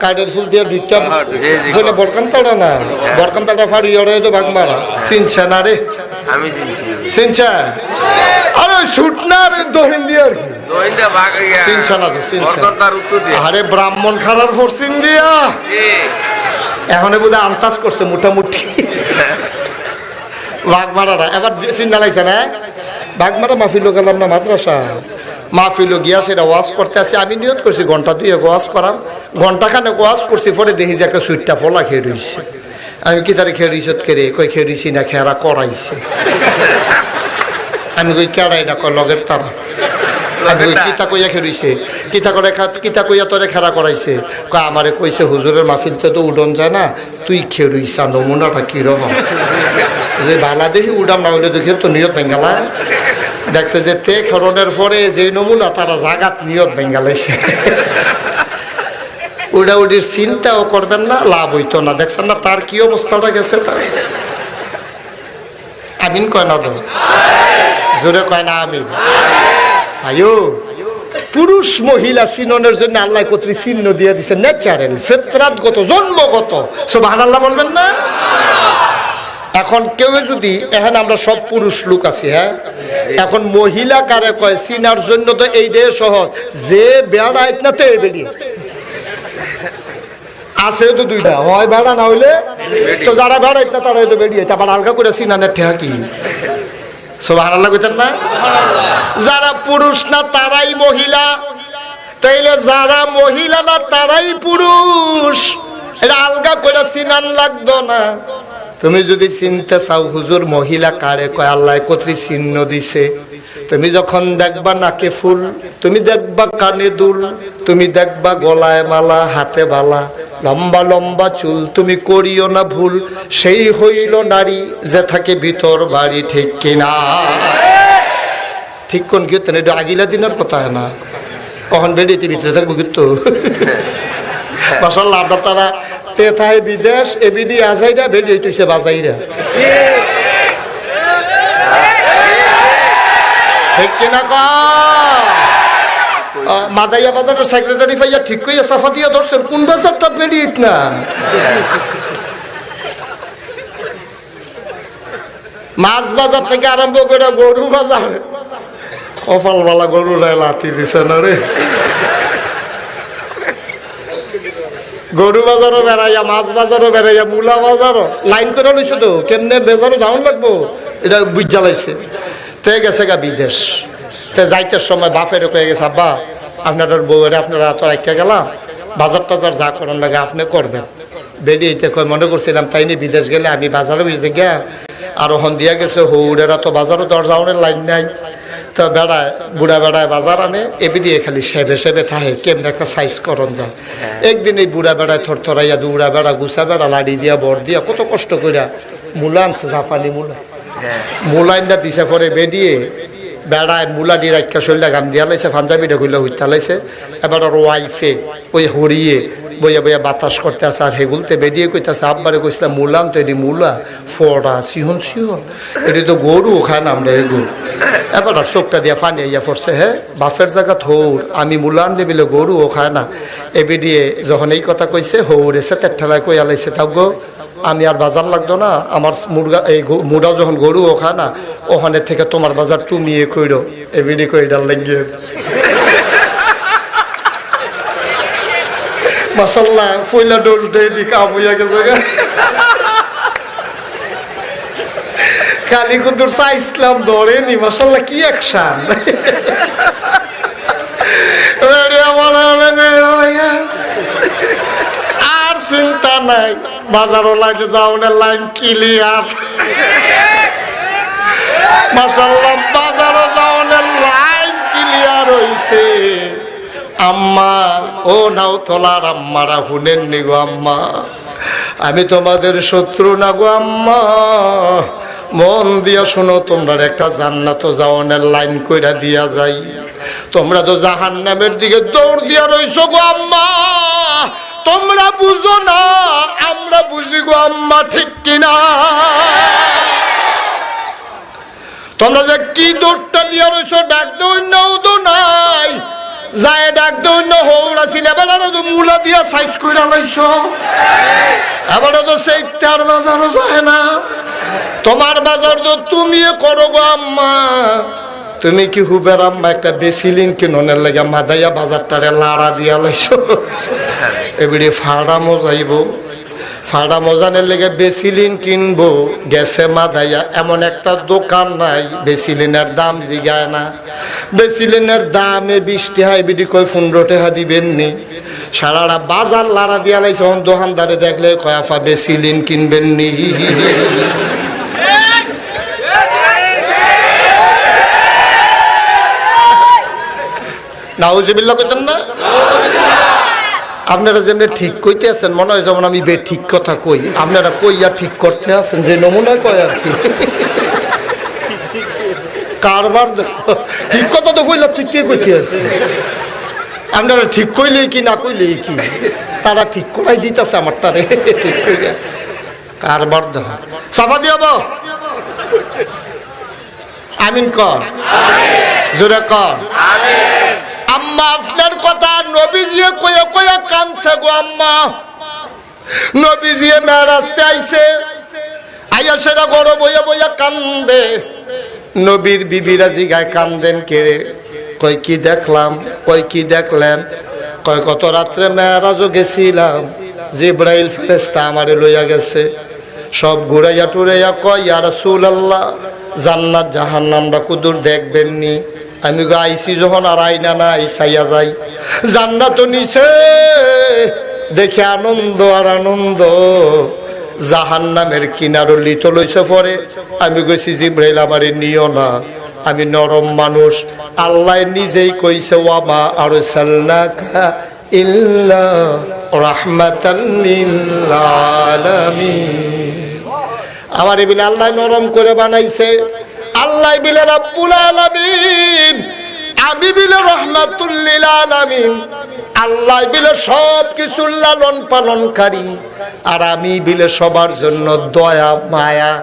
কাঠের ফুল দিয়ে দুইটা জি, জি। হইলে বরকান্তাটা না। বরকান্তাটা ফাড়ি ওরে তো ভাগ মারা। চিনছে না রে। আমি চিনছে আরে শুট না রে দহিন দিয়ে আর ভাগ চিনছে না তো, চিনছে। আরে ব্রাহ্মণ খারার ফরসিন দিয়া। এখন বোধ আন্তাজ করছে মোটামুটি। বাঘ মারাটা। এবার চিন্তা লাগছে না? বাঘ মারা মাহফিল গেলাম না মাদ্রাসা? মাহফিল গিয়া সেটা ওয়াজ করতে আসি আমি নিয়ত করছি ঘণ্টা দুই ওয়াজ করাম। ঘণ্টা খানে ওয়াজ করছি পরে দেখি যে একটা সুইটটা ফলা খেয়ে রইছে। আমি কি তারে খেয়ে রইছত কেড়ে? কই খেয়ে রইছি না খেয়ারা করাইছে। আমি কই কেড়াই না কয় লগের তারা। কিতা কইয়া কিতা করে কিতা কইয়া তোরে খেরা করাইছে? কয় আমারে কইছে হুজুরের মাহফিলতে তো উডন যায় না। তুই খেরইছা নমুনাটা কীরকম যে বালা দেখি উডাম না হইলে দেখি তো নিয়ত বেঙ্গালা। দেখছে যে তে খরণের পরে যে নমুনা, তারা জাগাত নিয়ত বেঙ্গালাইছে। উডাউডির চিন্তাও করবেন না, লাভ হইতো না। দেখছেন না তার কি অবস্থাটা গেছে তার? আমিন কয় না তো? জোরে কয় না আমিন। আয়ো, পুরুষ মহিলা চিননের জন্য আল্লাহ কর্তৃক চিহ্ন দিয়ে দিছে ন্যাচারাল ফেতরাতগত, জন্মগত। সব আল্লাহ বলবেন না? এখন কেউ যদি এখন আমরা সব পুরুষ লোক আছি হ্যাঁ? এখন মহিলা কারে কয়, চিনার জন্য তো এই দেহ সহজ। যে বেড়ায় না তে বেরিয়ে আছে তো দুইটা, হয় বেড়া না হইলে তো যারা বেড়াই না তারা হয়তো বেরিয়ে আবার আলগা করে চিনানের ঠেহা কি? সব আল্লাহ কইতেন না? যারা পুরুষ না তারাই মহিলা। তাইলে যারা মহিলা না তারাই পুরুষ। এটা আলগা করে চিনান লাগতো না। তুমি যদি চিনতে চাও হুজুর মহিলা কারে কয় আল্লাহ কতরি চিহ্ন দিছে। তুমি যখন দেখবা নাকে ফুল তুমি দেখবা কানে দুল তুমি দেখবা গলায় মালা হাতে বালা। লম্বা লম্বা চুল তুমি করিও না ভুল সেই হইল নারী যে থাকে ভিতর বাড়ি ঠিক কিনা? ঠিক কোন কি এটা আগিলা দিনের কথা না। কখন বেরিয়েতে ভিতরে থাকব কিন্তু। মাসাল্লাহ আপনার তারা তেথায় বিদেশ, এবিডি আজাইরা বেরিয়ে তুইছে বাজাইরা। ঠিক কিনা ক? মাদাইয়া বাজারের সেক্রেটারি ভাইয়া ঠিক কইয়া সাফা দিয়া ধরছেন, কোন বাজারটা বেরিয়ে না? মাছ বাজার থেকে আরম্ভ করে গরু বাজার। কপালওয়ালা গরু লাতি দিছে না রে। গরু বাজারও বেড়াইয়া, মাছ বাজারও বেড়াইয়া, মূলা বাজারও। লাইন করে লইছো তো, কেমনে বেজারও যাওয়ান লাগবো? এটা বুঝা লাইছে তে গেছে গা বিদেশ। তে যাইতে সময় বাপের কয়ে গেছে, আব্বা, আপনার বউয়ের, আপনারা তো রাখতে গেলাম। বাজার টাজার যা করেন লাগে আপনি করবেন। বেরিয়েতে কয় মনে করছিলাম, তাই নিয়ে বিদেশ গেলে আমি বাজারে বুঝতে গিয়া, আর ওখান দিয়া গেছে, হৌড়েরা তো বাজারও দরজাউনের লাইন নাই। তো বেড়ায় বুড়া বেড়ায় বাজার আনে এবি দিয়ে খালি সেবে সেবে থাকে কেমন একটা সাইজ করন যায়। একদিন এই বুড়া বেড়ায় থরথরাইয়া দুড়া বেড়া গুছা বেড়া লাড়ি দিয়া বর দিয়া কত কষ্ট করিয়া মূলা আনছে জাপানি মূলা। মূলাইনটা দিছে পরে বেরিয়ে বেড়ায় মূলা দিয়ে রাখা শরীরটা গাম দিয়া লাইছে পাঞ্জাবিটা খুললে হইতা লাইছে। এবার ওর ওয়াইফে ওই হরিয়ে বইয়া বইয়া বাতাস করতে আছে আর হেগুলতে বেরিয়ে কইতাছে, আব্বারে কইছিলাম মূলাম তো এটি মূলা, ফোড়া, সিহন সিহন এটি তো গরু, খায় না আমরা এগুলো এবার চোখটা দিয়া ফানি ইয়া পড়ছে হ্যাঁ বাফের জায়গা থৌর, আমি মূলান দিবিলে গরু, ও খায় না। এবে দিয়ে যখন এই কথা কইছে, হৌর, এসে তের ঠেলায় কইয়া লাইছে, তাও গো, আমি আর বাজার লাগতো না, আমার মুরগা, এই মুরগা যখন গরু, ও খায় না ওখানে থেকে তোমার বাজার তুমি এ কইরো এবিডি কইডার লাগিয়ে মাসাল্লাহ পয়লা ডোজ দিয়ে দি কাম হইয়া গেছে গা। কালী কুন্দুর চা ইসলাম ধরেনি মাসাল্লাহ কি একশান আর চিন্তা নাই, বাজারও লাইনে যাওনের লাইন ক্লিয়ার মাসাল্লাহ বাজারও যাওনের লাইন ক্লিয়ার হইছে। আম্মা, ও নাও তোলার আম্মারা শুনেন নি গো আম্মা। আমি তোমাদের শত্রু না গো আম্মা। মন দিয়া শুনো, তোমরা একটা জান্নাত যাওয়ানের লাইন কইরা দিয়া যাই। তোমরা তো জাহান নামের দিকে দৌড় দিয়া রইছো গো আম্মা। তোমরা বুঝো না, আমরা বুঝি গো আম্মা, ঠিক কিনা? তোমরা যে কি দৌড়টা দিয়া রইছো, ডাক দেওয়ার নাও তো নাই। যায় ডাক দৈন্য হৌরা আছিল এবার তো মূলা দিয়া সাইজ করে লাইছ। এবার তো সেই তার বাজারও যায় না। তোমার বাজার তো তুমি করো গো আম্মা। তুমি কি হুবের আম্মা একটা বেসিলিন কিননের লাগে মাদাইয়া বাজারটারে লাড়া দিয়া লাইছ? এবারে ফাড়া মজাইব। ফাড়া মজানের লেগে বেসিলিন কিনবো। গেছে মাদাইয়া, এমন একটা দোকান নাই, বেসিলিনের দাম জিগায় না। বেসিলিনের দামে বিশ টেহাই বিডি কয় পনেরো টেহা দিবেন নি। সারারা বাজার লাড়া দিয়া লাইছে এখন দোকানদারে দেখলে কয়াফা বেসিলিন কিনবেন নি। নাউজুবিল্লাহ কইতেন না? আপনারা যেমনি ঠিক কইতে আছেন মনে হয় যেমন আমি বে ঠিক কথা কই। আপনারা কইয়া ঠিক করতে আছেন, যে নমুনায় কয় আর কি। কারবার ঠিক কথা তো কইলা ঠিক কে কইতে আছে আপনারা ঠিক কইলেই কি, না কইলেই কি? তারা ঠিক করাই দিতেছে আমার তারে ঠিক কইয়া। কারবার দেখো সাফা দিয়াব আমিন কর। জোরে কর। আম্মা, আপনার কথা নবীজিয়ে কয়ে কয়ে কানছে গো আম্মা। নবীজিয়ে মেরাজতে আইছে। আইয়া সেটা গড় বইয়া বইয়া কান্দে। নবীর বিবিরা জিগায় কান্দেন কে? কই কি দেখলাম? কই কি দেখলেন? কয় কত রাত্রে মেয়ারাজও গেছিলাম। জিব্রাইল ফেরেস্তা আমারে লইয়া গেছে। সব ঘুরাইয়া টুরাইয়া কয়, ইয়া রাসূলুল্লাহ, জান্নাত জাহান্নামটা কুদুর দেখবেন নি আমি গো আইসি যখন আর আইনা না আইসাইয়া যাই। জান্নাত নিছে, দেখে আনন্দ আর আনন্দ। জাহান্নামের কিনারও লিত লইছে পরে। আমি কইছি, জিব্রাইল, আমারে নিও না। আমি নরম মানুষ। আল্লাহ নিজেই কইছে ওয়ামা আর সাল্লাকা ইল্লা রাহমাতাল লিল আলামিন। আমার বিলে আল্লাহ নরম করে বানাইছে। আল্লাহ বিলে রাব্বুল আলামিন আমি বিলে রহমাতুল্লিল আলামিন আল্লাহ বিলে সব কিছু লালন পালনকারী আর আমি বিলে সবার জন্য দয়া মায়া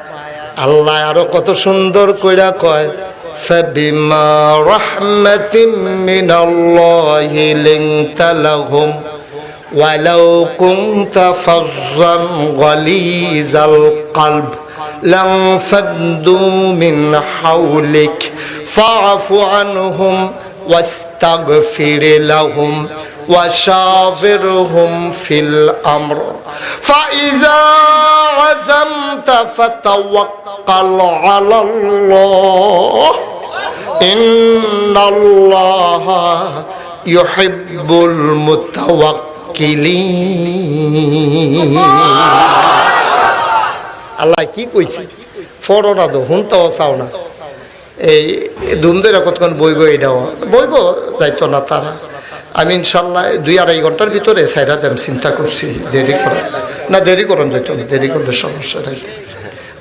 আল্লাহ আরো কত সুন্দর কইরা কয় فبما رحمة من الله لنت لهم ولو كنت فظا غليظ القلب لانفضوا من حولك. فاعف عنهم واستغفر لهم وشاورهم في الأمر. فإذا عزمت فتوكل على الله. إن الله يحب المتوكلين. আল্লাহ কি কইছে? ফরো না দো হুনতাও চাও না। এই ধুমদের কতক্ষণ বইব এটাও বইব, দায়িত্ব না তারা। আমি ইনশাল্লাহ দুই আড়াই ঘণ্টার ভিতরে সাইডা দেন চিন্তা করছি, দেরি করা। না, দেরি করুন, যাইতো না দেরি করলে সমস্যা নাই।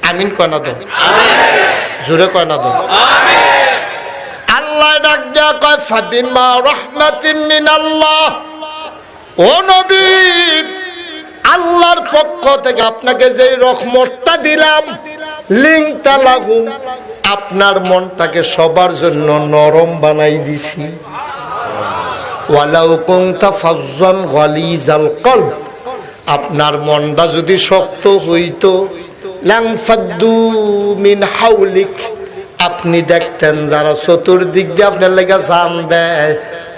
আমিন কয় না দো জোরে কয় না দো আল্লাহ ডাক দেয়া কয়, ফাবিমা রহমাতিম মিনাল্লাহ। ও নবী আল্লাহর পক্ষ থেকে আপনাকে যে রহমতটা দিলাম লিঙ্কটা লাগুন। আপনার মনটাকে সবার জন্য নরম বানাই দিছি। আপনার মনটা যদি শক্ত হইতো মিন হাউলিক। আপনি দেখতেন যারা চতুর্দিক দিয়ে আপনার লেগে জান দেয়,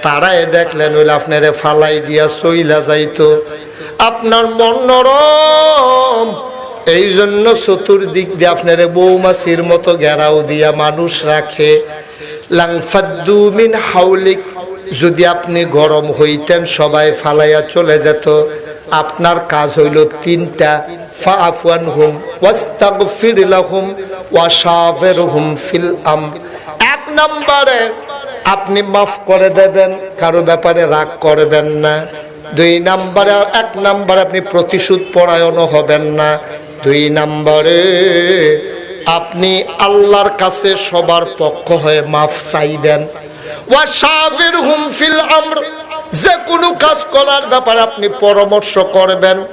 তারাই দেখলেন ওইলে আপনারে ফালাই দিয়া চইলা যাইতো। আপনার মন নরম। এই জন্য চতুর্দিক দিয়ে আপনারে বৌমাছির মতো ঘেরাও দিয়া মানুষ রাখে। লাংফাদ্দু মিন হাউলিক, যদি আপনি গরম হইতেন, সবাই ফালাইয়া চলে যেত। আপনার কাজ হইল তিনটা, ফাআফওয়ান হুম ওয়াশাফিরহুম ফিল আমর। এক নম্বরে আপনি মাফ করে দেবেন, কারও ব্যাপারে রাগ করবেন না। দুই নাম্বারে, এক নম্বরে আপনি প্রতিশোধ পরায়ণও হবেন না। দুই নাম্বারে, আপনি আল্লাহর কাছে সবার পক্ষ হয়ে মাফ চাইবেন। যে কোনো কাজ করার ব্যাপারে আপনি পরামর্শ করবেন।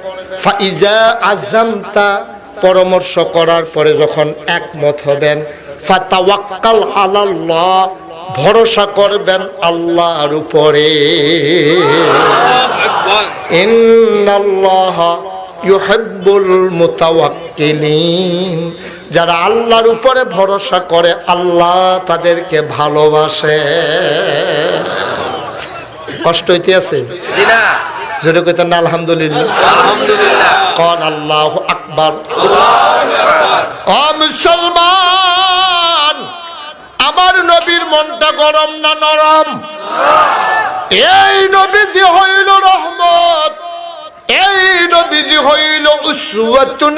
পরামর্শ করার পরে যখন একমত হবেন। আলাল্লাহ ভরসা করবেন আল্লাহর উপরে। ইন্নাল্লাহ ইউহিব্বুল মুতাওয়াক্কিলিন। যারা আল্লাহর উপরে ভরসা করে আল্লাহ তাদেরকে ভালোবাসে। কষ্ট হইতে আছে? জোরে কইতেন না আলহামদুলিল্লাহ। আলহামদুলিল্লাহ। কন আল্লাহ আকবার। ও মুসলমান? মনটা গরম না নরম? এই নবীজি হইল রহমত এই নবীজি হইল উসওয়াতুন